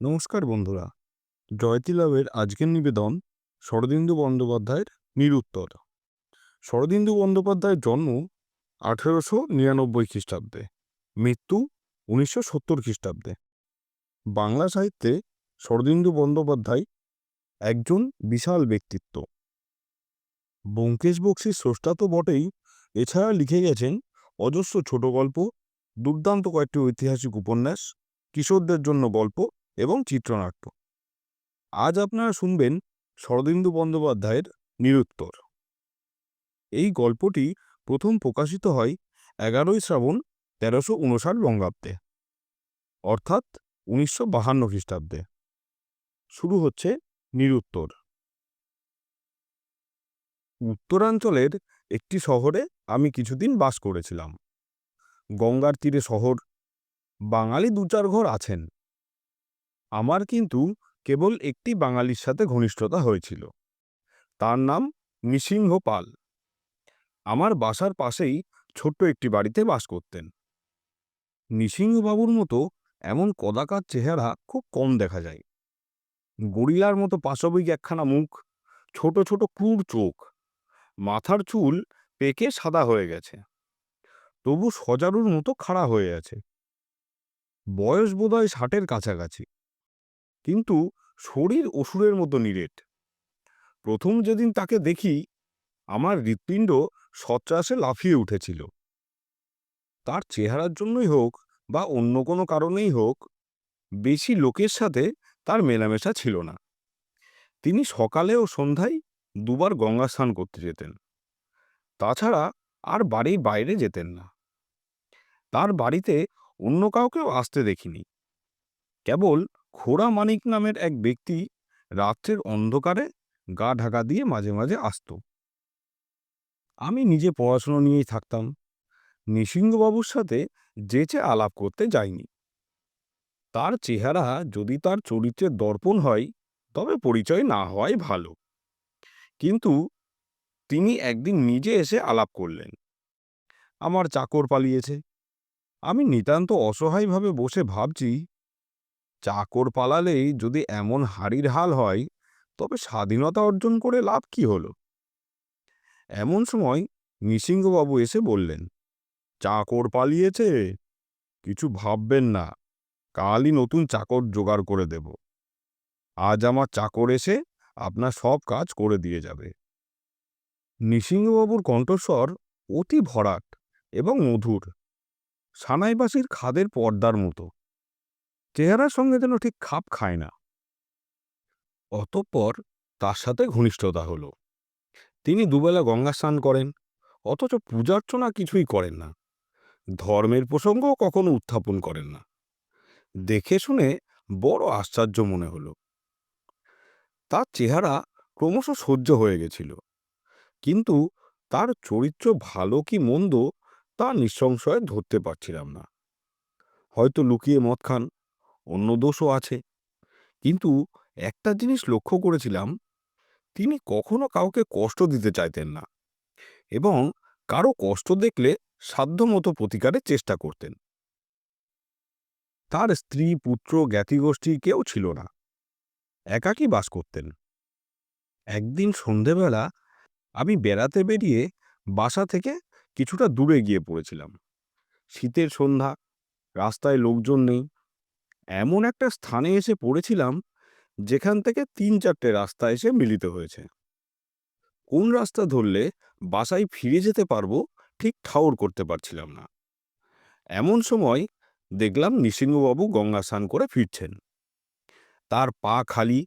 নমস্কার বন্ধুরা। জয়তী লাভের আজকের নিবেদন শরদিন্দু বন্দ্যোপাধ্যায়ের নিরুত্তর। শরদিন্দু বন্দ্যোপাধ্যায়ের জন্ম আঠেরোশো নিরানব্বই খ্রিস্টাব্দে, মৃত্যু উনিশশো সত্তর খ্রিস্টাব্দে। বাংলা সাহিত্যে শরদিন্দু বন্দ্যোপাধ্যায় একজন বিশাল ব্যক্তিত্ব। ব্যোমকেশ বক্সীর স্রষ্টা তো বটেই, এছাড়া লিখে গেছেন অজস্র ছোট গল্প, দুর্দান্ত কয়েকটি ঐতিহাসিক উপন্যাস, কিশোরদের জন্য গল্প এবং চিত্রনাট্য। আজ আপনারা শুনবেন শরদিন্দু বন্দ্যোপাধ্যায়ের নিরুত্তর। এই গল্পটি প্রথম প্রকাশিত হয় এগারোই শ্রাবণ তেরোশো উনষাট বঙ্গাব্দে, অর্থাৎ উনিশশো বাহান্ন খ্রিস্টাব্দে। শুরু হচ্ছে নিরুত্তর। উত্তরাঞ্চলের একটি শহরে আমি কিছুদিন বাস করেছিলাম। গঙ্গার তীরে শহর, বাঙালি দু চার ঘর আছেন। আমার কিন্তু কেবল একটি বাঙালির সাথে ঘনিষ্ঠতা হয়েছিল। তার নাম নৃসিংহ পাল। আমার বাসার পাশেই ছোট্ট একটি বাড়িতে বাস করতেন। নৃসিংহবাবুর মতো এমন কদাকার চেহারা খুব কম দেখা যায়। গরিলার মতো পাশবিক একখানা মুখ, ছোট ছোট ক্রূর চোখ, মাথার চুল পেকে সাদা হয়ে গেছে। তবু সজারুর মতো খাড়া হয়ে আছে। বয়স বোধহয় ষাটের কাছাকাছি। কিন্তু শরীর অসুরের মতো নিরেট। প্রথম যেদিন তাকে দেখি, আমার হৃৎপিণ্ড সত্রাসে লাফিয়ে উঠেছিল। তার চেহারার জন্যই হোক বা অন্য কোনো কারণেই হোক, বেশি লোকের সাথে তার মেলামেশা ছিল না। তিনি সকালে ও সন্ধ্যায় দুবার গঙ্গা স্নান করতে যেতেন। তাছাড়া আর বাড়ির বাইরে যেতেন না। তার বাড়িতে অন্য কাউকেও আসতে দেখিনি। কেবল খোড়া মানিক নামের এক ব্যক্তি রাত্রের অন্ধকারে গা ঢাকা দিয়ে মাঝে মাঝে আসত। আমি নিজে পড়াশুনো নিয়েই থাকতাম। নৃসিংহবাবুর সাথে যেচে আলাপ করতে যাইনি। তার চেহারা যদি তার চরিত্রের দর্পণ হয়, তবে পরিচয় না হওয়াই ভালো। কিন্তু তিনি একদিন নিজে এসে আলাপ করলেন। আমার চাকর পালিয়েছে। আমি নিতান্ত অসহায়ভাবে বসে ভাবছি চাকর পালালেই যদি এমন হাড়ির হাল হয়, তবে স্বাধীনতা অর্জন করে লাভ কি হলো? এমন সময় নৃসিংহবাবু এসে বললেন, চাকর পালিয়েছে, কিছু ভাববেন না, কালই নতুন চাকর জোগাড় করে দেব। আজ আমার চাকর এসে আপনার সব কাজ করে দিয়ে যাবে। নৃসিংহবাবুর কণ্ঠস্বর অতি ভরাট এবং মধুর, সানাইবাসীর খাদের পর্দার মতো। চেহারার সঙ্গে যেন ঠিক খাপ খায় না। অতঃপর তার সাথে ঘনিষ্ঠতা হলো। তিনি দুবেলা গঙ্গা স্নান করেন, অথচ পূজার্চনা কিছুই করেন না। ধর্মের প্রসঙ্গও কখনো উত্থাপন করেন না। দেখে শুনে বড় আশ্চর্য মনে হলো। তার চেহারা ক্রমশ সহ্য হয়ে গেছিল। কিন্তু তার চরিত্র ভালো কি মন্দ তা নিঃসংশয়ে ধরতে পারছিলাম না। হয়তো লুকিয়ে মদ খান অন্য দোষও আছে। কিন্তু একটা জিনিস লক্ষ্য করেছিলাম, তিনি কখনো কাউকে কষ্ট দিতে চাইতেন না এবং কারও কষ্ট দেখলে সাধ্যমতো প্রতিকারের চেষ্টা করতেন। তার স্ত্রী, পুত্র, জ্ঞাতিগোষ্ঠী কেউ ছিল না। একাকী বাস করতেন। একদিন সন্ধেবেলা আমি বেড়াতে বেরিয়ে বাসা থেকে কিছুটা দূরে গিয়ে পড়েছিলাম। শীতের সন্ধ্যা, রাস্তায় লোকজন নেই। এমন একটা স্থানে এসে পড়েছিলাম, যেখান থেকে তিন চারটে রাস্তা এসে মিলিত হয়েছে। কোন রাস্তা ধরলে বাসায় ফিরে যেতে পারব ঠিক ঠাউর করতে পারছিলাম না। এমন সময় দেখলাম নৃসিংহবাবু গঙ্গা স্নান করে ফিরছেন। তার পা খালি,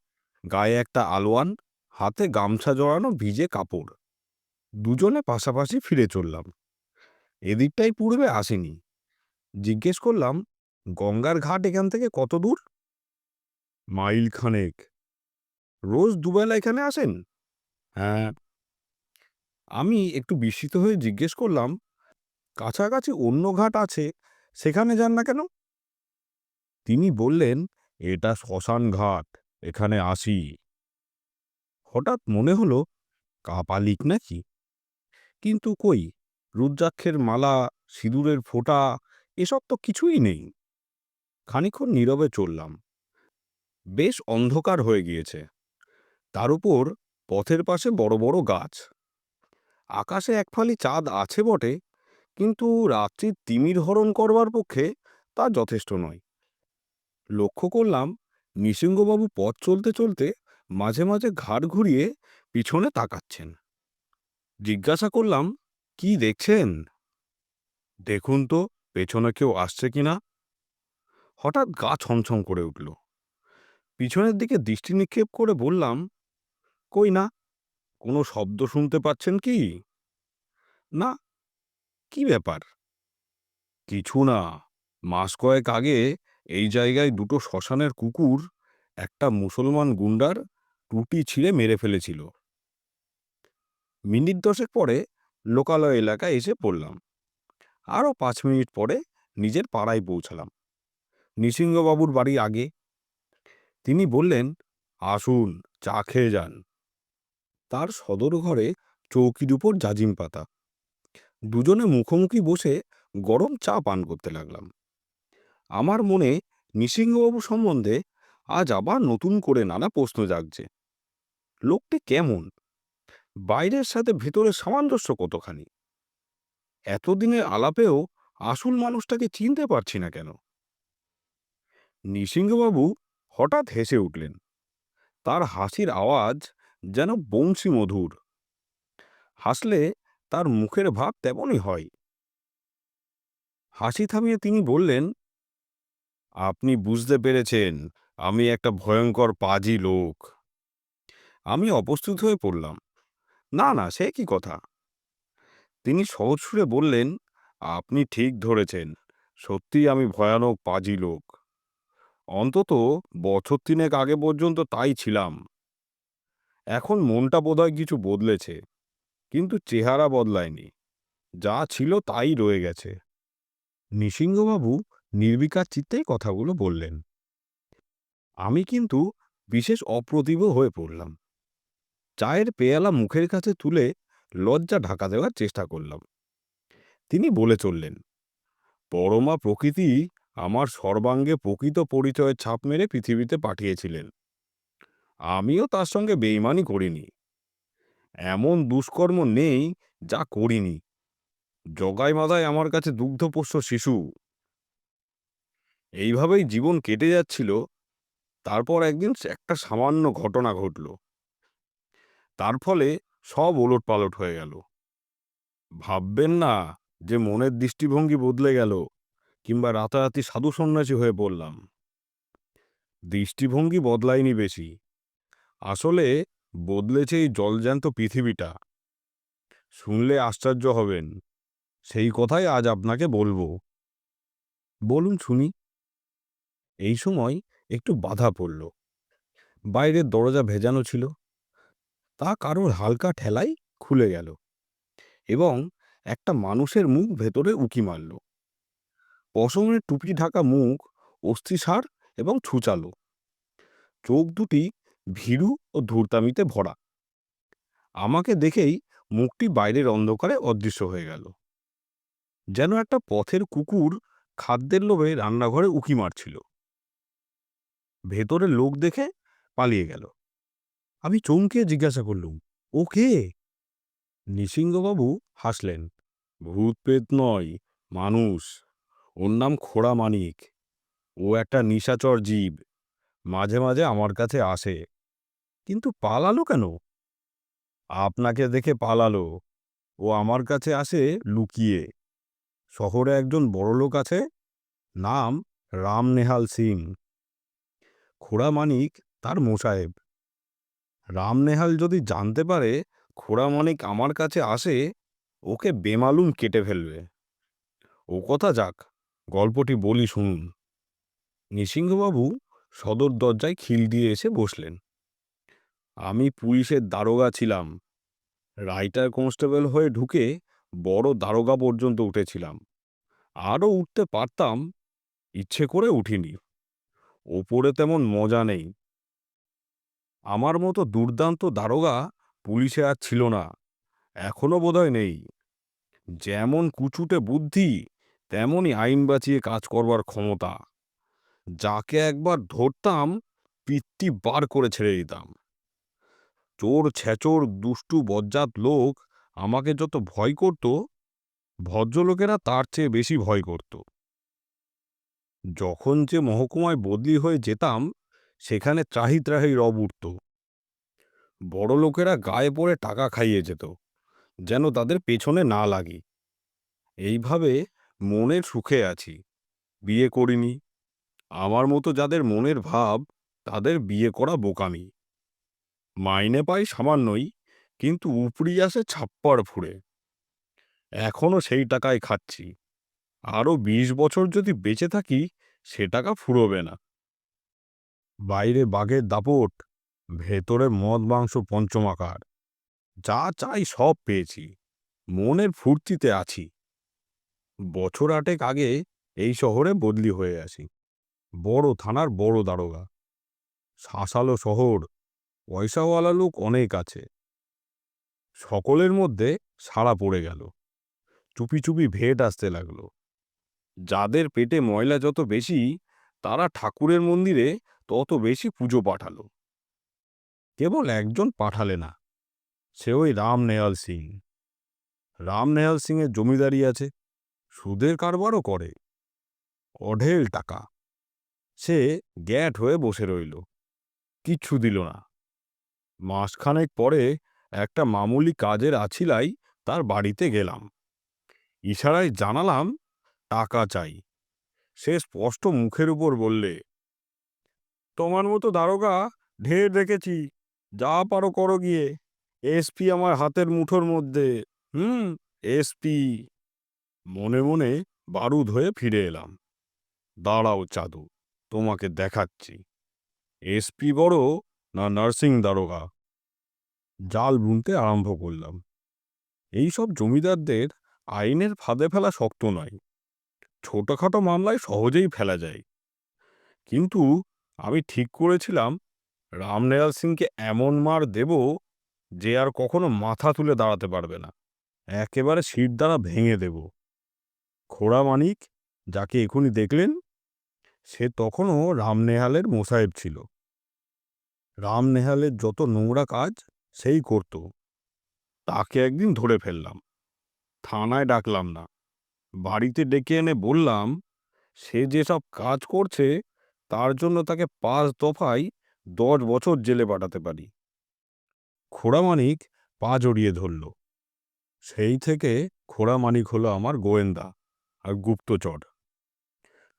গায়ে একটা আলোয়ান, হাতে গামছা জড়ানো ভিজে কাপড়। দুজনে পাশাপাশি ফিরে চললাম। এদিকটাই পূর্বে আসেনি। জিজ্ঞেস করলাম গঙ্গার ঘাট এখান থেকে কত দূর? মাইল খানেক। রোজ দুবেলা এখানে আসেন? হ্যাঁ। আমি একটু বিস্মিত হয়ে জিজ্ঞেস করলাম, কাছাকাছি অন্য ঘাট আছে, সেখানে যান না কেন? তিনি বললেন, এটা শ্মশান ঘাট, এখানে আসি। হঠাৎ মনে হলো, কাপালিক নাকি? কিন্তু কই, রুদ্রাক্ষের মালা, সিঁদুরের ফোঁটা, এসব তো কিছুই নেই। খানিক্ষণ নীরবে চললাম। বেশ অন্ধকার হয়ে গিয়েছে। তার উপর পথের পাশে বড় বড় গাছ। আকাশে এক ফালি চাঁদ আছে বটে, কিন্তু রাত্রির তিমির হরণ করবার পক্ষে তা যথেষ্ট নয়। লক্ষ্য করলাম, নৃসিংহবাবু পথ চলতে চলতে মাঝে মাঝে ঘাড় ঘুরিয়ে পিছনে তাকাচ্ছেন। জিজ্ঞাসা করলাম, কি দেখছেন? দেখুন তো, পেছনে কেউ আসছে কিনা? হঠাৎ গা ছমছম করে উঠল। পিছনের দিকে দৃষ্টি নিক্ষেপ করে বললাম, কই না, কোনো শব্দ শুনতে পাচ্ছেন কি? না, কি ব্যাপার? কিছু না, মাস কয়েক আগে এই জায়গায় দুটো শ্মশানের কুকুর একটা মুসলমান গুন্ডার টুটি ছিঁড়ে মেরে ফেলেছিল। মিনিট দশেক পরে লোকালয় এলাকায় এসে পড়লাম। আরও পাঁচ মিনিট পরে নিজের পাড়ায় পৌঁছালাম। নৃসিংহবাবুর বাড়ি আগে। তিনি বললেন, আসুন, চা খেয়ে যান। তার সদর ঘরে চৌকির উপর জাজিম পাতা। দুজনে মুখোমুখি বসে গরম চা পান করতে লাগলাম। আমার মনে নৃসিংহবাবু সম্বন্ধে আজ আবার নতুন করে নানা প্রশ্ন জাগছে। লোকটি কেমন? বাইরের সাথে ভেতরের সামঞ্জস্য কতখানি? এতদিনের আলাপেও আসল মানুষটাকে চিনতে পারছি না কেন? নৃসিংহবাবু হঠাৎ হেসে উঠলেন। তার হাসির আওয়াজ যেন বংশী মধুর হাসলে তার মুখের ভাব তেমনই হয়। হাসি থামিয়ে তিনি বললেন, আপনি বুঝতে পেরেছেন, আমি একটা ভয়ঙ্কর পাজি লোক। আমি অপ্রস্তুত হয়ে পড়লাম। না না, সে কি কথা? তিনি সহজ সুরে বললেন, আপনি ঠিক ধরেছেন সত্যি আমি ভয়ানক পাজি লোক। অন্তত বছর তিনেক আগে পর্যন্ত তাই ছিলাম। এখন মনটা বোধহয় কিছু বদলেছে, কিন্তু চেহারা বদলায়নি, যা ছিল তাই রয়ে গেছে। নৃসিংহবাবু নির্বিকার চিত্তেই কথাগুলো বললেন। আমি কিন্তু বিশেষ অপ্রতিভ হয়ে পড়লাম। চায়ের পেয়ালা মুখের কাছে তুলে লজ্জা ঢাকা দেওয়ার চেষ্টা করলাম। তিনি বলে চললেন, পরমা প্রকৃতি আমার সর্বাঙ্গে প্রকৃত পরিচয়ের ছাপ মেরে পৃথিবীতে পাঠিয়েছিলেন। আমিও তার সঙ্গে বেইমানি করিনি। এমন দুষ্কর্ম নেই যা করিনি। জগাই মাদায় আমার কাছে দুগ্ধপোষ্য শিশু। এইভাবেই জীবন কেটে যাচ্ছিল, তারপর একদিন একটা সামান্য ঘটনা ঘটল। তার ফলে সব ওলট পালট হয়ে গেল। ভাববেন না যে মনের দৃষ্টিভঙ্গি বদলে গেল। কিংবা রাতারাতি সাধু সন্ন্যাসী হয়ে পড়লাম দৃষ্টিভঙ্গি বদলায়নি বেশি। আসলে বদলেছে এই জলজ্যান্ত পৃথিবীটা। শুনলে আশ্চর্য হবেন, সেই কথাই আজ আপনাকে বলব। বলুন শুনি। এই সময় একটু বাধা পড়ল। বাইরের দরজা ভেজানো ছিল। তা কারোর হালকা ঠেলাই খুলে গেল এবং একটা মানুষের মুখ ভেতরে উকি মারল। পশমের টুপি ঢাকা মুখ অস্থিসার এবং ছুচালো। চোখ দুটি ভীরু ও ধূর্তামিতে ভরা। আমাকে দেখেই মুখটি বাইরের অন্ধকারে অদৃশ্য হয়ে গেল। যেন একটা পথের কুকুর খাদ্যের লোভে রান্নাঘরে উকি মারছিল। ভেতরে লোক দেখে পালিয়ে গেল। আমি চমকে জিজ্ঞাসা করলুম, ও কে? নৃসিংহবাবু হাসলেন ভূত প্রেত নয়, মানুষ। ওর নাম খোড়া মানিক। ও একটা নিশাচর জীব। মাঝে মাঝে আমার কাছে আসে। কিন্তু পালালো কেন? আপনাকে দেখে পালালো। ও আমার কাছে আসে লুকিয়ে। শহরে একজন বড়লোক আছে, নাম রামনেহাল সিং। খোড়া মানিক তার মোসাহেব রামনেহাল যদি জানতে পারে খোড়া মানিক আমার কাছে আসে, ওকে বেমালুম কেটে ফেলবে। ও কথা যাক। গল্পটি বলি শুনুন। নৃসিংহবাবু সদর দরজায় খিল দিয়ে এসে বসলেন। আমি পুলিশের দারোগা ছিলাম। রাইটার কনস্টেবল হয়ে ঢুকে বড় দারোগা পর্যন্ত উঠেছিলাম। আরও উঠতে পারতাম, ইচ্ছে করে উঠিনি। ওপরে তেমন মজা নেই। আমার মতো দুর্দান্ত দারোগা পুলিশে আর ছিল না। এখনও বোধহয় নেই। যেমন কুচুটে বুদ্ধি তেমনই আইন বাঁচিয়ে কাজ করবার ক্ষমতা। যাকে একবার ধরতাম, পিত্তি বার করে ছেড়ে দিতাম। চোর ছেচোর দুষ্টু বজ্জাত লোক আমাকে যত ভয় করত, ভদ্রলোকেরা তার চেয়ে বেশি ভয় করত। যখন যে মহকুমায় বদলি হয়ে যেতাম, সেখানে ত্রাহি ত্রাহি রব উঠত। বড় লোকেরা গায়ে পড়ে টাকা খাইয়ে যেত, যেন তাদের পেছনে না লাগি। এইভাবে মনের সুখে আছি। বিয়ে করিনি। আমার মতো যাদের মনের ভাব, তাদের বিয়ে করা বোকামি। মাইনে পাই সামান্যই, কিন্তু উপরি আসে ছাপ্পার ফুড়ে এখনও সেই টাকায় খাচ্ছি। আরও বিশ বছর যদি বেঁচে থাকি, সে টাকা ফুরোবে না। বাইরে বাঘের দাপট, ভেতরে মদ মাংস পঞ্চমাকার যা চাই সব পেয়েছি। মনের ফুর্তিতে আছি। বছর আটেক আগে এই শহরে বদলি হয়ে আসি। বড় থানার বড় দারোগা। শাসালো শহর, পয়সাওয়ালা লোক অনেক আছে। সকলের মধ্যে সাড়া পড়ে গেল। চুপি চুপি ভেট আসতে লাগল। যাদের পেটে ময়লা যত বেশি, তারা ঠাকুরের মন্দিরে তত বেশি পুজো পাঠালো। কেবল একজন পাঠালে না, সে ওই রাম নেয়াল সিং। রাম নেয়াল সিংয়ের জমিদারি আছে। সুদের কারবারও করে। অঢেল টাকা। সে গ্যাট হয়ে বসে রইল। কিচ্ছু দিল না। মাসখানেক পরে একটা মামুলি কাজের আছিলাই তার বাড়িতে গেলাম। ইশারায় জানালাম, টাকা চাই। সে স্পষ্ট মুখের উপর বললে, তোমার মতো দারোগা ঢের দেখেছি। যা পারো করো গিয়ে। এসপি আমার হাতের মুঠোর মধ্যে। হুম, এসপি। মনে মনে বারুদ হয়ে ফিরে এলাম। দাঁড়াও চাদু, তোমাকে দেখাচ্ছি। এসপি বড় না নার্সিং দারোগা? জাল বুনতে আরম্ভ করলাম। এইসব জমিদারদের আইনের ফাঁদে ফেলা শক্ত নয়। ছোটখাটো মামলায় সহজেই ফেলা যায়। কিন্তু আমি ঠিক করেছিলাম, রামনেয়াল সিংকে এমন মার দেব যে আর কখনো মাথা তুলে দাঁড়াতে পারবে না। একেবারে শির দ্বারা ভেঙে দেব। খোড়া মানিক, যাকে এখুনি দেখলেন, সে তখনও রামনেহালের মোসাহেব ছিল। রামনেহালের যত নোংরা কাজ, সেই করত। তাকে একদিন ধরে ফেললাম। থানায় ডাকলাম না। বাড়িতে ডেকে এনে বললাম, সে যেসব কাজ করছে, তার জন্য তাকে পাঁচ দফায় দশ বছর জেলে পাঠাতে পারি। খোড়ামানিক পা জড়িয়ে ধরল। সেই থেকে খোড়ামানিক হলো আমার গোয়েন্দা। গুপ্তচর।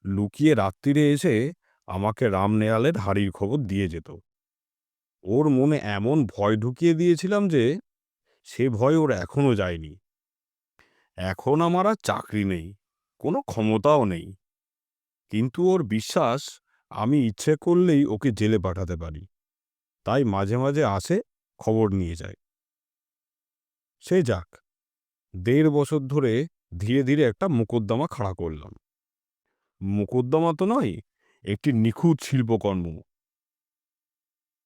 লুকিয়ে রাত্রিরে এসে আমাকে রামনেয়ালের হাড়ির খবর দিয়ে যেত। ওর মনে এমন ভয় ঢুকিয়ে দিয়েছিলাম যে, সে ভয় ওর এখনও যায়নি। এখন আমার আর চাকরি নেই, কোনো ক্ষমতাও নেই। কিন্তু ওর বিশ্বাস, আমি ইচ্ছে করলেই ওকে জেলে পাঠাতে পারি। তাই মাঝে মাঝে আসে, খবর নিয়ে যায়। সে যাক, দেড় বছর ধরে ধীরে ধীরে একটা মোকদ্দমা খাড়া করলাম। মোকদ্দমা তো নয়, একটি নিখুঁত শিল্পকর্ম।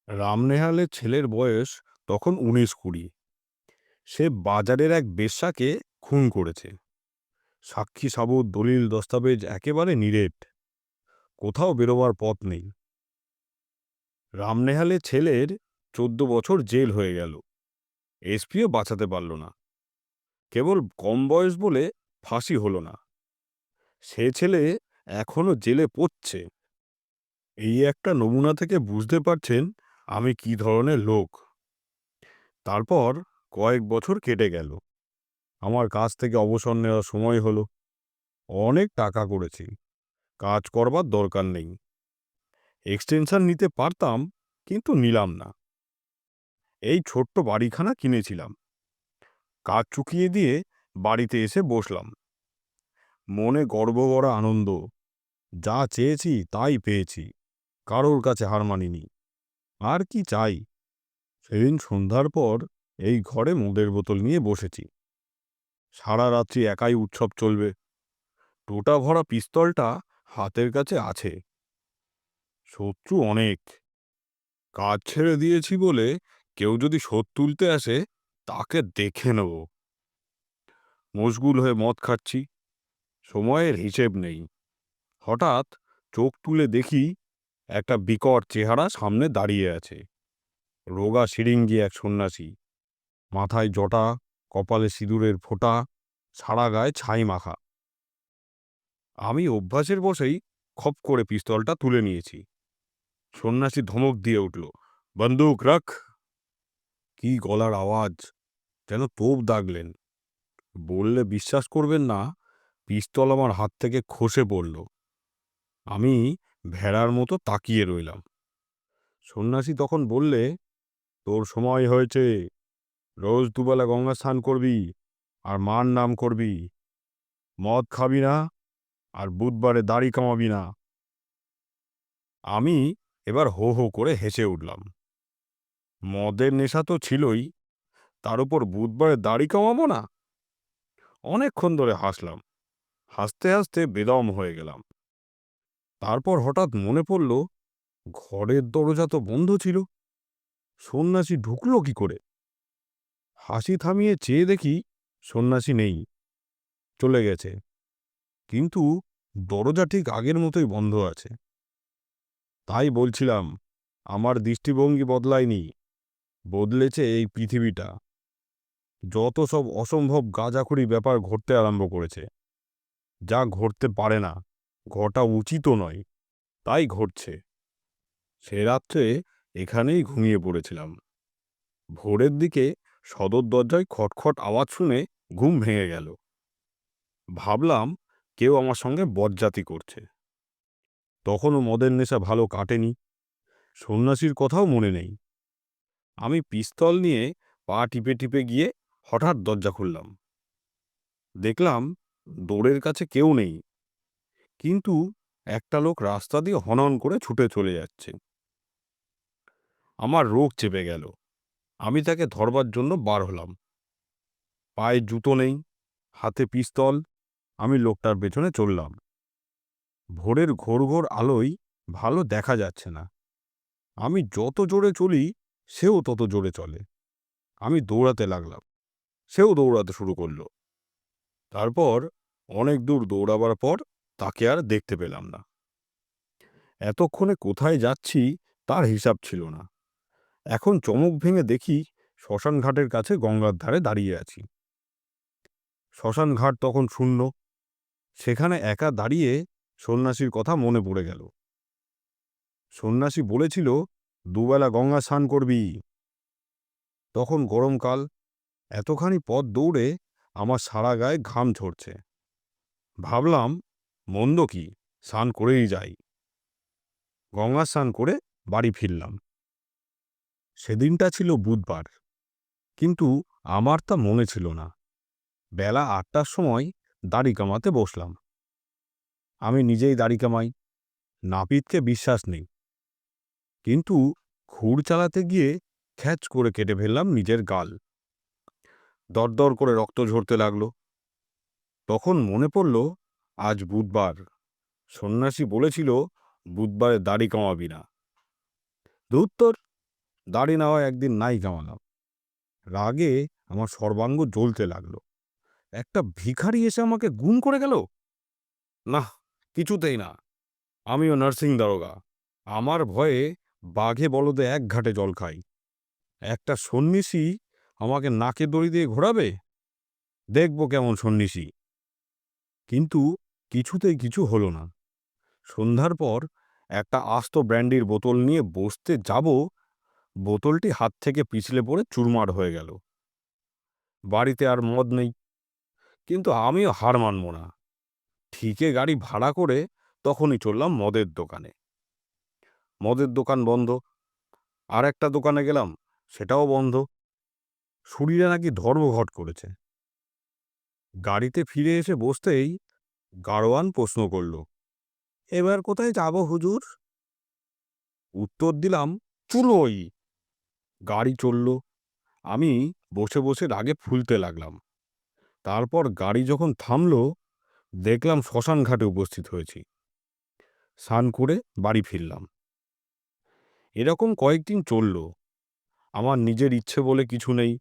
রামনেহালের ছেলের বয়স তখন উনিশ কুড়ি। সে বাজারের এক বেশ্যাকে খুন করেছে। সাক্ষী সাবুত দলিল দস্তাবেজ একেবারে নিরেট। কোথাও বেরোবার পথ নেই। রামনেহালের ছেলের চোদ্দ বছর জেল হয়ে গেল। এসপিও বাঁচাতে পারল না। কেবল কম বয়স বলে ফাঁসি হল না। সে ছেলে এখনও জেলে পড়ছে। এই একটা নমুনা থেকে বুঝতে পারছেন আমি কি ধরনের লোক। তারপর কয়েক বছর কেটে গেল। আমার কাজ থেকে অবসর নেওয়ার সময় হলো। অনেক টাকা করেছি। কাজ করবার দরকার নেই। এক্সটেনশন নিতে পারতাম, কিন্তু নিলাম না। এই ছোট্ট বাড়িখানা কিনেছিলাম। কাজ চুকিয়ে দিয়ে বাড়িতে এসে বসলাম। মনে গর্ব করা আনন্দ। যা চেয়েছি তাই পেয়েছি। কারোর কাছে হার মানিনি। আর কি চাই? সেদিন সন্ধ্যার পর এই ঘরে মদের বোতল নিয়ে বসেছি। সারা রাত্রি একাই উৎসব চলবে। টোটা ভরা পিস্তলটা হাতের কাছে আছে। শত্রু অনেক। কাজ ছেড়ে দিয়েছি বলে কেউ যদি শোধ তুলতে আসে তাকে দেখে নেব। মশগুল হয়ে মদ খাচ্ছি। সময়ের হিসেব নেই। হঠাৎ চোখ তুলে দেখি একটা বিকট চেহারা সামনে দাঁড়িয়ে আছে। রোগা সিরিঙ্গি এক সন্ন্যাসী। মাথায় জটা, কপালে সিঁদুরের ফোঁটা, সারা গায়ে ছাই মাখা। আমি অভ্যাসের বসেই খপ করে পিস্তলটা তুলে নিয়েছি। সন্ন্যাসী ধমক দিয়ে উঠল, বন্দুক রাখ! কি গলার আওয়াজ, যেন তোপ দাগলেন। বললে বিশ্বাস করবেন না, পিস্তল আমার হাত থেকে খসে পড়ল। আমি ভেড়ার মতো তাকিয়ে রইলাম। সন্ন্যাসী তখন বললে, তোর সময় হয়েছে। রোজ দুবেলা গঙ্গা স্নান করবি আর মার নাম করবি। মদ খাবি না আর বুধবারে দাড়ি কামাবি না। আমি এবার হো হো করে হেসে উঠলাম। মদের নেশা তো ছিলই। তার উপর বুধবারে দাড়ি কামাবো না? অনেকক্ষণ ধরে হাসলাম। হাসতে হাসতে বেদম হয়ে গেলাম। তারপর হঠাৎ মনে পড়ল, ঘরের দরজা তো বন্ধ ছিল। সন্ন্যাসী ঢুকলো কি করে? হাসি থামিয়ে চেয়ে দেখি সন্ন্যাসী নেই। চলে গেছে। কিন্তু দরজা ঠিক আগের মতোই বন্ধ আছে। তাই বলছিলাম, আমার দৃষ্টিভঙ্গি বদলায়নি। বদলেছে এই পৃথিবীটা। যত সব অসম্ভব গাঁজাখুরি ব্যাপার ঘটতে আরম্ভ করেছে। যা ঘটতে পারে না, ঘটা উচিতও নয়, তাই ঘটছে। সে রাত্রে এখানেই ঘুমিয়ে পড়েছিলাম। ভোরের দিকে সদর দরজায় খটখট আওয়াজ শুনে ঘুম ভেঙে গেল। ভাবলাম কেউ আমার সঙ্গে বজ্জাতি করছে। তখনও মদের নেশা ভালো কাটেনি। সন্ন্যাসীর কথাও মনে নেই। আমি পিস্তল নিয়ে পা টিপে টিপে গিয়ে হঠাৎ দরজা খুললাম। দেখলাম দৌড়ের কাছে কেউ নেই। কিন্তু একটা লোক রাস্তা দিয়ে হনন করে ছুটে চলে যাচ্ছে। আমার রোগ চেপে গেল। আমি তাকে ধরবার জন্য বার হলাম। পায়ে জুতো নেই, হাতে পিস্তল। আমি লোকটার পেছনে চললাম। ভোরের ঘোর ঘোর আলোয় ভালো দেখা যাচ্ছে না। আমি যত জোরে চলি সেও তত জোরে চলে। আমি দৌড়াতে লাগলাম। সেও দৌড়াতে শুরু করল। তারপর অনেক দূর দৌড়াবার পর তাকে আর দেখতে পেলাম না। এতক্ষণে কোথায় যাচ্ছি তার হিসাব ছিল না। এখন চমক ভেঙে দেখি শ্মশান ঘাটের কাছে গঙ্গার ধারে দাঁড়িয়ে আছি। শ্মশান ঘাট তখন শূন্য। সেখানে একা দাঁড়িয়ে সন্ন্যাসীর কথা মনে পড়ে গেল। সন্ন্যাসী বলেছিল দুবেলা গঙ্গা স্নান করবি। তখন গরমকাল, এতখানি পথ দৌড়ে আমার সারা গায়ে ঘাম ঝরছে। ভাবলাম, মন্দ কি, স্নান করেই যাই। গঙ্গা স্নান করে বাড়ি ফিরলাম। সেদিনটা ছিল বুধবার, কিন্তু আমার তা মনে ছিল না। বেলা আটটার সময় দাড়ি কামাতে বসলাম। আমি নিজেই দাড়ি কামাই, নাপিতকে বিশ্বাস নেই। কিন্তু খুর চালাতে গিয়ে খ্যাচ করে কেটে ফেললাম নিজের গাল। দরদর করে রক্ত ঝরতে লাগল। তখন মনে পড়ল, আজ বুধবার। সন্ন্যাসী বলেছিল, বুধবারে দাড়ি কামাবি না। ধুত্তর দাড়ি নেওয়া একদিন নাই কামালাম। রাগে আমার সর্বাঙ্গ জ্বলতে লাগল। একটা ভিখারি এসে আমাকে গুম করে গেল? না কিছুতেই না। আমিও নার্সিং দারোগা। আমার ভয়ে বাঘে বলদে এক ঘাটে জল খাই। একটা সন্ন্যাসী আমাকে নাকে দড়ি দিয়ে ঘোরাবে? দেখব কেমন সন্ন্যাসী। কিন্তু কিছুতেই কিছু হলো না। সন্ধ্যার পর একটা আস্ত ব্র্যান্ডির বোতল নিয়ে বসতে যাব, বোতলটি হাত থেকে পিছলে পড়ে চুরমার হয়ে গেল। বাড়িতে আর মদ নেই, কিন্তু আমিও হার মানব না। ঠিকে গাড়ি ভাড়া করে তখনই চললাম মদের দোকানে। মদের দোকান বন্ধ। আর একটা দোকানে গেলাম, সেটাও বন্ধ। শরীরে নাকি ধর্মঘট করেছে। গাড়িতে ফিরে এসে বসতেই গাড়োয়ান প্রশ্ন করল, এবার কোথায় যাব হুজুর? উত্তর দিলাম চুলোই গাড়ি চলল। আমি বসে বসে রাগে ফুলতে লাগলাম। তারপর গাড়ি যখন থামল, দেখলাম শ্মশান ঘাটে উপস্থিত হয়েছি। স্নান করে বাড়ি ফিরলাম। এরকম কয়েকদিন চলল। আমার নিজের ইচ্ছে বলে কিছু নেই।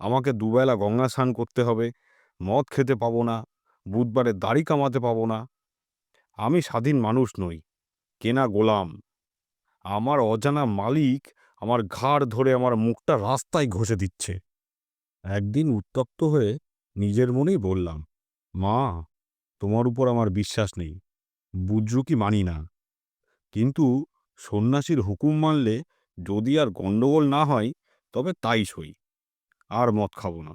আমাকে দুবেলা গঙ্গা স্নান করতে হবে, মদ খেতে পাবো না, বুধবারে দাড়ি কামাতে পাবো না। আমি স্বাধীন মানুষ নই, কেনা গোলাম। আমার অজানা মালিক আমার ঘাড় ধরে আমার মুখটা রাস্তায় ঘষে দিচ্ছে। একদিন উত্তপ্ত হয়ে নিজের মনেই বললাম, মা, তোমার উপর আমার বিশ্বাস নেই বুজরুকি মানি না। কিন্তু সন্ন্যাসীর হুকুম মানলে যদি আর গণ্ডগোল না হয়, তবে তাই সই। আর মদ খাব না।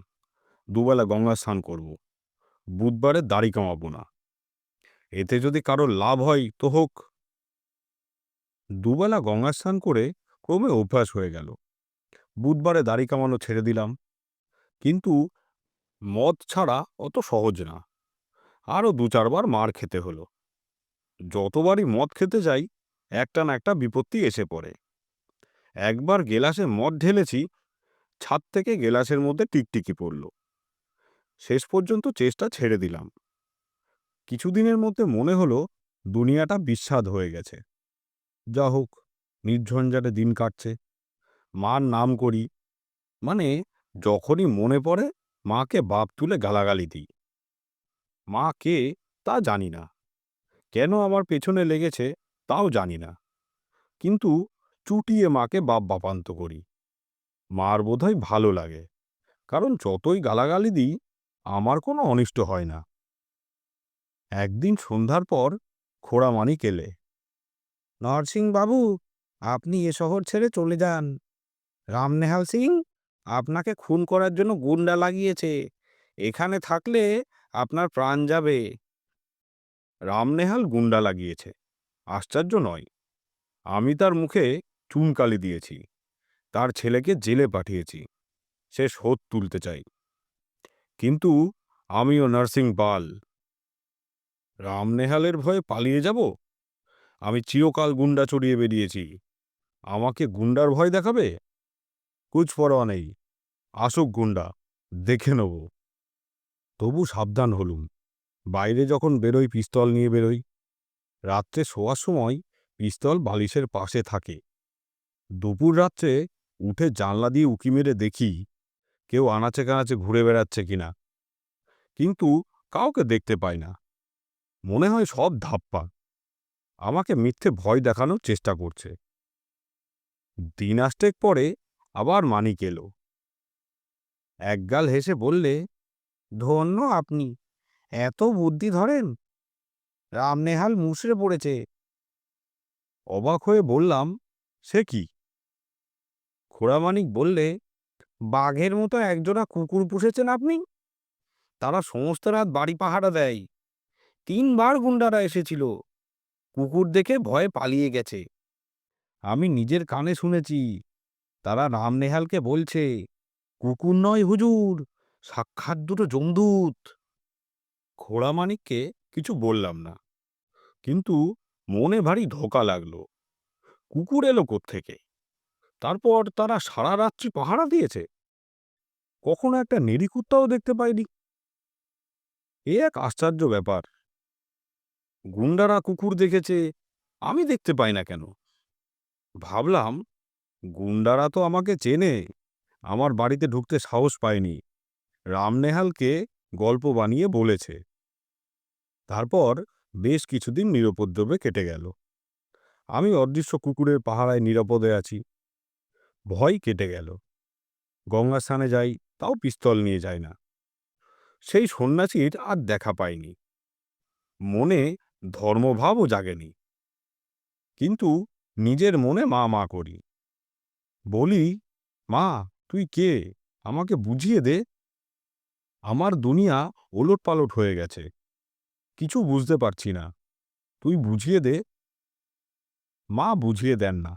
দুবেলা গঙ্গা স্নান করব। বুধবারে দাড়ি কামাবো না। এতে যদি কারোর লাভ হয়, তো হোক। দুবেলা গঙ্গা স্নান করে ক্রমে অভ্যাস হয়ে গেল। বুধবারে দাড়ি কামানো ছেড়ে দিলাম। কিন্তু মদ ছাড়া অত সহজ না। আরও দু চারবার মার খেতে হলো। যতবারই মদ খেতে যাই একটা না একটা বিপত্তি এসে পড়ে। একবার গেলাসে মদ ঢেলেছি, ছাদ থেকে গেলাসের মধ্যে টিকটিকি পড়ল। শেষ পর্যন্ত চেষ্টা ছেড়ে দিলাম। কিছুদিনের মধ্যে মনে হলো দুনিয়াটা বিস্বাদ হয়ে গেছে। যা হোক, নির্ঝঞ্ঝাটে দিন কাটছে। মার নাম করি। মানে যখনই মনে পড়ে, মাকে বাপ তুলে গালাগালি দিই। মা কে তা জানি না। কেন আমার পেছনে লেগেছে তাও জানি না। কিন্তু চুটিয়ে মাকে বাপ বাপান্ত করি। মার বোধহয় ভালো লাগে, কারণ যতই গালাগালি দিই, আমার কোনো অনিষ্ট হয় না। একদিন সন্ধ্যার পর খোড়ামানিক এলে নরসিং বাবু আপনি এ শহর ছেড়ে চলে যান। রামনেহাল সিং আপনাকে খুন করার জন্য গুন্ডা লাগিয়েছে। এখানে থাকলে আপনার প্রাণ যাবে। রামনেহাল গুন্ডা লাগিয়েছে। আশ্চর্য নয়। আমি তার মুখে চুনকালি দিয়েছি। তার ছেলেকে জেলে পাঠিয়েছি। সে শোধ তুলতে চাই। কিন্তু আমিও নার্সিং পাল রামনেহালের ভয়ে পালিয়ে যাব? আমি চিরকাল গুন্ডা চড়িয়ে বেরিয়েছি আমাকে গুন্ডার ভয় দেখাবে? কুছ পরোয়া নেই। আসুক গুন্ডা, দেখে নেব। তবু সাবধান হলুম। বাইরে যখন বেরোই, পিস্তল নিয়ে বেরোই। রাত্রে শোয়ার সময় পিস্তল বালিশের পাশে থাকে। দুপুর রাত্রে উঠে জানলা দিয়ে উকি মেরে দেখি কেউ আনাচে কানাচে ঘুরে বেড়াচ্ছে কিনা কিন্তু কাউকে দেখতে পাই না। মনে হয় সব ধাপ্পা। আমাকে মিথ্যে ভয় দেখানোর চেষ্টা করছে। দিন আষ্টেক পরে আবার মানিক এলো। একগাল হেসে বললে, ধন্য আপনি। এত বুদ্ধি ধরেন রামনেহাল মুসড়ে পড়েছে। অবাক হয়ে বললাম, সে কি? খোড়ামানিক বললে, বাঘের মতো একজোড়া কুকুর পুষেছেন আপনি? তারা সমস্ত রাত বাড়ি পাহারা দেয়। তিনবার গুন্ডারা এসেছিল। কুকুর দেখে ভয়ে পালিয়ে গেছে। আমি নিজের কানে শুনেছি। তারা রামনেহালকে বলছে, কুকুর নয় হুজুর, সাক্ষাৎ দুটো জমদূত। খোড়ামানিককে কিছু বললাম না। কিন্তু মনে ভারী ধোকা লাগল। কুকুর এলো থেকে তারপর তারা সারা রাত্রি পাহারা দিয়েছে। কখনো একটা নেড়িকুত্তাও দেখতে পাইনি। এ এক আশ্চর্য ব্যাপার। গুন্ডারা কুকুর দেখেছে, আমি দেখতে পাই না কেন? ভাবলাম, গুন্ডারা তো আমাকে চেনে, আমার বাড়িতে ঢুকতে সাহস পায়নি। রামনেহালকে গল্প বানিয়ে বলেছে। তারপর বেশ কিছুদিন নিরুপদ্রবে কেটে গেল। আমি অদৃশ্য কুকুরের পাহারায় নিরাপদে আছি। ভয় কেটে গেল। গঙ্গা স্থানে যাই, তাও পিস্তল নিয়ে যায় না। সেই সন্ন্যাসীর আর দেখা পাইনি। মনে ধর্মভাবও জাগেনি। কিন্তু নিজের মনে মা মা করি। বলি, মা, তুই কে? আমাকে বুঝিয়ে দে। আমার দুনিয়া ওলট পালট হয়ে গেছে। কিছু বুঝতে পারছি না। তুই বুঝিয়ে দে। মা বুঝিয়ে দেন না।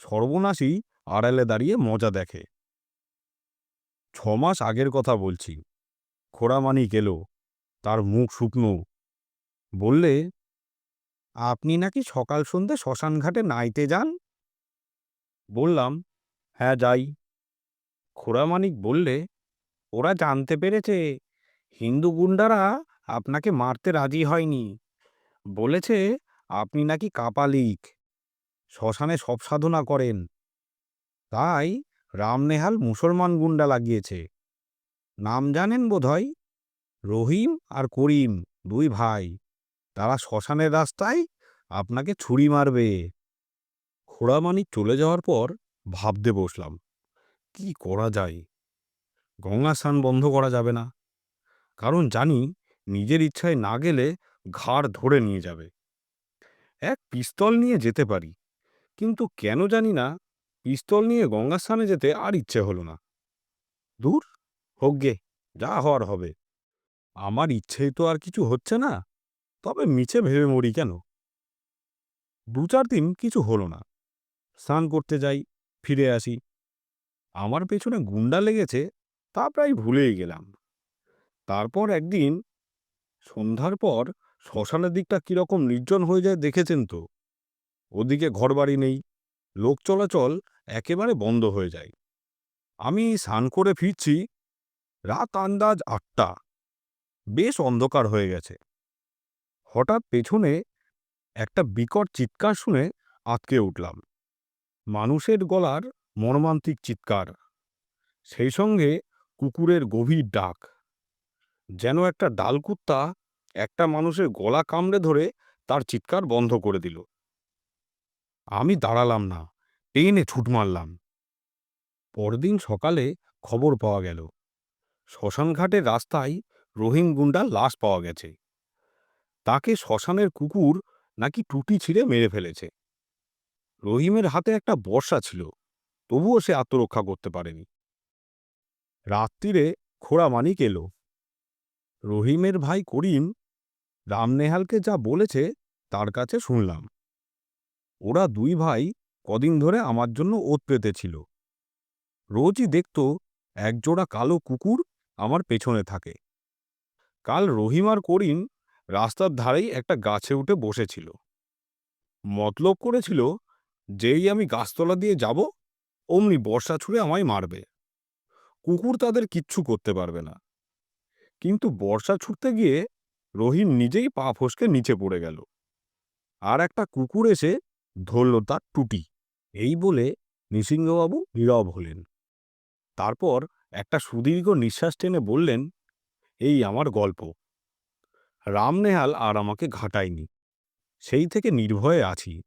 সর্বনাশী আড়ালে দাঁড়িয়ে মজা দেখে। ছমাস আগের কথা বলছি। খোড়ামানিক এলো তার মুখ শুকনো। বললে, আপনি নাকি সকাল সন্ধে শ্মশানঘাটে নাইতে যান? বললাম হ্যাঁ যাই। খোড়ামানিক বললে, ওরা জানতে পেরেছে, হিন্দু গুন্ডারা আপনাকে মারতে রাজি হয়নি। বলেছে, আপনি নাকি কাপালিক। শ্মশানে সব সাধনা করেন। তাই রামনেহাল মুসলমান গুন্ডা লাগিয়েছে। নাম জানেন বোধহয়? রহিম আর করিম, দুই ভাই। তারা শ্মশানের রাস্তায় আপনাকে ছুরি মারবে। খোড়ামানি চলে যাওয়ার পর ভাবতে বসলাম, কি করা যায়? গঙ্গা স্নান বন্ধ করা যাবে না। কারণ জানি নিজের ইচ্ছায় না গেলে ঘাড় ধরে নিয়ে যাবে। এক পিস্তল নিয়ে যেতে পারি, কিন্তু কেন জানি না, পিস্তল নিয়ে গঙ্গা স্নানে যেতে আর ইচ্ছে হলো না। দূর, হোক গে, যা হওয়ার হবে। আমার ইচ্ছেই তো আর কিছু হচ্ছে না, তবে মিছে ভেবে মরি কেন? দু চার দিন কিছু হলো না। স্নান করতে যাই, ফিরে আসি। আমার পেছনে গুন্ডা লেগেছে, তা প্রায় ভুলেই গেলাম। তারপর একদিন সন্ধ্যার পর শ্মশানের দিকটা কীরকম নির্জন হয়ে যায় দেখেছেন তো? ওদিকে ঘরবাড়ি নেই, লোক চলাচল একেবারে বন্ধ হয়ে যায়। আমি স্নান করে ফিরছি, রাত আন্দাজ আটটা। বেশ অন্ধকার হয়ে গেছে। হঠাৎ পেছনে একটা বিকট চিৎকার শুনে আটকে উঠলাম। মানুষের গলার মর্মান্তিক চিৎকার, সেই সঙ্গে কুকুরের গভীর ডাক। যেন একটা ডালকুত্তা একটা মানুষের গলা কামড়ে ধরে তার চিৎকার বন্ধ করে দিল। আমি দাঁড়ালাম না, টেনে ছুট মারলাম। পরদিন সকালে খবর পাওয়া গেল। শ্মশানঘাটের রাস্তায় রহিম গুন্ডার লাশ পাওয়া গেছে। তাকে শ্মশানের কুকুর নাকি টুটি ছিঁড়ে মেরে ফেলেছে। রহিমের হাতে একটা বর্ষা ছিল, তবুও সে আত্মরক্ষা করতে পারেনি। রাত্রিরে খোড়া মানিক এলো। রহিমের ভাই করিম রামনেহালকে যা বলেছে তার কাছে শুনলাম। ওরা দুই ভাই কদিন ধরে আমার জন্য ওত পেতেছিল রোজই দেখত একজোড়া কালো কুকুর আমার পেছনে থাকে। কাল রহিম আর করিম রাস্তার ধারেই একটা গাছে উঠে বসেছিল। মতলব করেছিল, যেই আমি গাছতলা দিয়ে যাব, অমনি বর্ষা ছুঁড়ে আমায় মারবে। কুকুর তাদের কিচ্ছু করতে পারবে না। কিন্তু বর্ষা ছুটতে গিয়ে রহিম নিজেই পা ফসকে নিচে পড়ে গেল। আর একটা কুকুর এসে ধরল তার টুটি এই বলে নৃসিংহবাবু নীরব হলেন। তারপর একটা সুদীর্ঘ নিঃশ্বাস টেনে বললেন, এই আমার গল্প। রামনেহাল আর আমাকে ঘাটায়নি। সেই থেকে নির্ভয়ে আছি।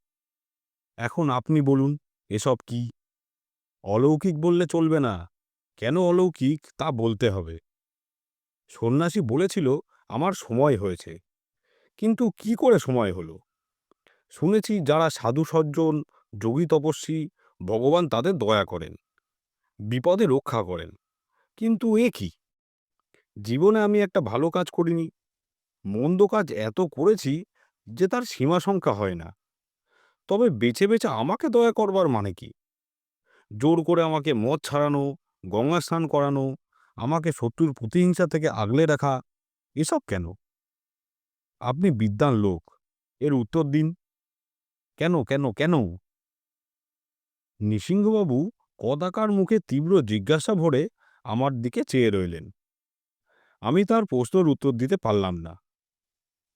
এখন আপনি বলুন, এসব কি? অলৌকিক বললে চলবে না। কেন অলৌকিক তা বলতে হবে। সন্ন্যাসী বলেছিল, আমার সময় হয়েছে। কিন্তু কি করে সময় হলো? শুনেছি যারা সাধু সজ্জন, যোগী তপস্বী, ভগবান তাদের দয়া করেন, বিপদে রক্ষা করেন। কিন্তু এ কি? জীবনে আমি একটা ভালো কাজ করিনি। মন্দ কাজ এত করেছি যে তার সীমা সংখ্যা হয় না। তবে বেছে বেছে আমাকে দয়া করবার মানে কি? জোর করে আমাকে মদ ছাড়ানো গঙ্গা স্নান করানো আমাকে শত্রুর প্রতিহিংসা থেকে আগলে রাখা, এসব কেন? আপনি বিদ্বান লোক, এর উত্তর দিন। কেন কেন কেন? নৃসিংহবাবু কদাকার মুখে তীব্র জিজ্ঞাসা ভরে আমার দিকে চেয়ে রইলেন। আমি তার প্রশ্নের উত্তর দিতে পারলাম না।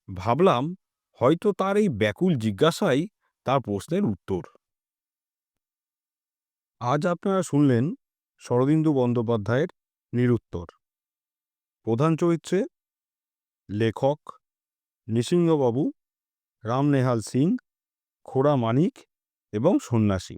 ভাবলাম, হয়তো তার এই ব্যাকুল জিজ্ঞাসাই তার প্রশ্নের উত্তর। আজ আপনারা শুনলেন শরদিন্দু বন্দ্যোপাধ্যায়ের নিরুত্তর। প্রধান চরিত্রে লেখক নৃসিংহবাবু রামনেহাল সিং খোড়া মানিক এবং সন্ন্যাসী।